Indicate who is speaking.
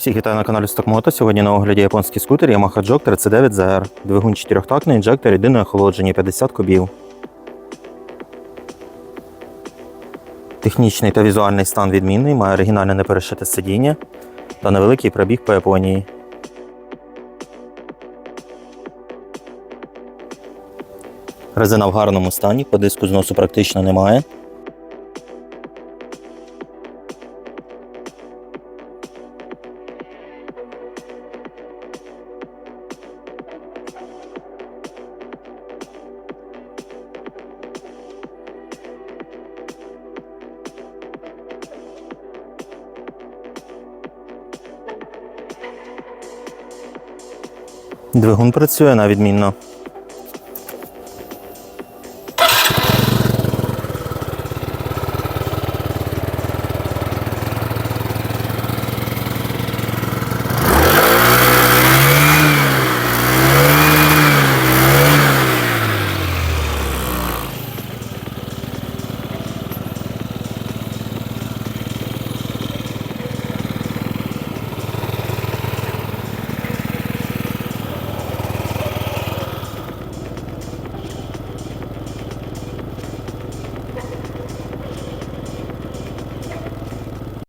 Speaker 1: Всіх вітаю на каналі Стокмото. Сьогодні на огляді японський скутер Yamaha Jog 39 ZR. Двигун 4-тактний, інжектор, єдине охолодження 50 кубів. Технічний та візуальний стан відмінний, має оригінальне неперешите сидіння та невеликий пробіг по Японії. Резина в гарному стані, по диску зносу практично немає. Двигун працює на відмінно.